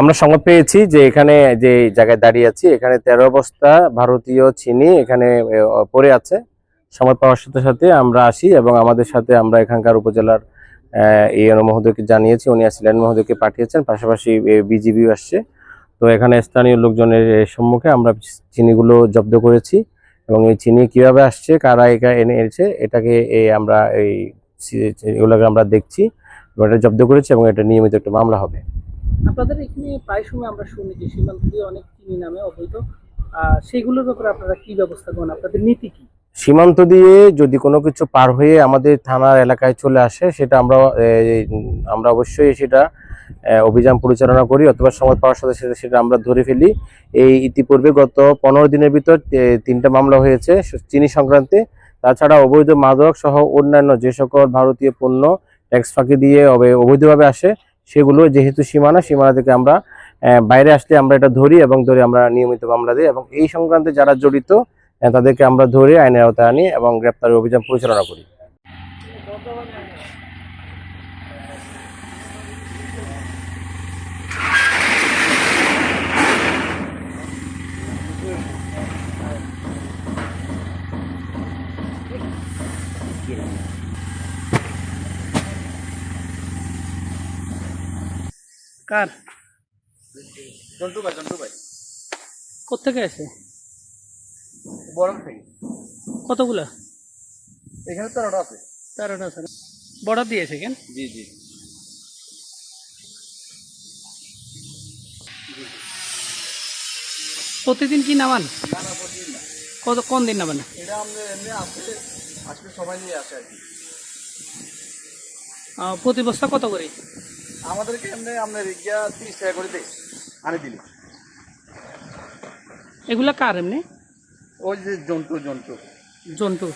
আমরা সংবাদ পেয়েছি যে এখানে যে জায়গায় দাঁড়িয়ে আছি, এখানে তেরো বস্তা ভারতীয়, চিনি এখানে পড়ে আছে। সংবাদ পাওয়ার সাথে সাথে আমরা আসি এবং আমাদের সাথে আমরা এখানকার উপজেলার ইএনও মহোদয়কে জানিয়েছি। উনি আসিলেন, মহোদয়কে পাঠিয়েছেন। পাশাপাশি বিজিবিও আসছে। তো এখানে স্থানীয় লোকজনের সম্মুখে আমরা চিনিগুলো জব্দ করেছি এবং এই চিনি কীভাবে আসছে, কারা একা এনে এনেছে, এটাকে আমরা এই এগুলোকে আমরা দেখছি। এবং এটা জব্দ করেছি এবং এটা নিয়মিত একটা মামলা হবে। আপনাদের এখানে প্রায় সময় আমরা শুনি যে সীমান্ত দিয়ে অনেক চিনি নামে অবৈধ। আহ, সেইগুলোর ব্যাপারে আপনারা কি ব্যবস্থা করেন আপনাদের নীতি কি? সীমান্ত দিয়ে যদি কোনো কিছু পার হয়ে আমাদের থানার এলাকায় চলে আসে সেটা আমরা আমরা অবশ্যই সেটা অভিযান পরিচালনা করি অথবা সময় পাওয়ার সাথে সাথে সেটা আমরা ধরে ফেলি। এই ইতিপূর্বে গত পনেরো দিনের ভিতর তিনটা মামলা হয়েছে চিনি সংক্রান্তে। তাছাড়া অবৈধ মাদক সহ অন্যান্য যে সকল ভারতীয় পণ্য ট্যাক্স ফাঁকি দিয়ে অবৈধভাবে আসে সেগুলো যেহেতু সীমানা সীমানা থেকে আমরা বাইরে আসলে আমরা এটা ধরি এবং ধরে আমরা নিয়মিত মামলা দিই এবং এই সংক্রান্তে যারা জড়িত তাদেরকে আমরা ধরে আইনের আওতায় আনি এবং গ্রেপ্তারের অভিযান পরিচালনা করি। কার? জন্টু ভাই জন্টু ভাই। কোথেকে আসে? বড় থেকে। কতগুলা? এখানে তো ওটা আছে। তেরোটা স্যার বর্ডার দিয়েছে কেন? জি জি। প্রতিদিন কি নামান? কত কোন দিন নামান? এটা আমাদের এমনি আসে আজকে সবাই নিয়ে আসে আর কি। প্রতি বস্তা কত করে? আমাদেরকে এমনি আপনার গিয়া তিরিশ টাকা করে দেয় আনি দিলি। এগুলা কার এমনি? ওই যে জন্তু জন্তু। জন্তু।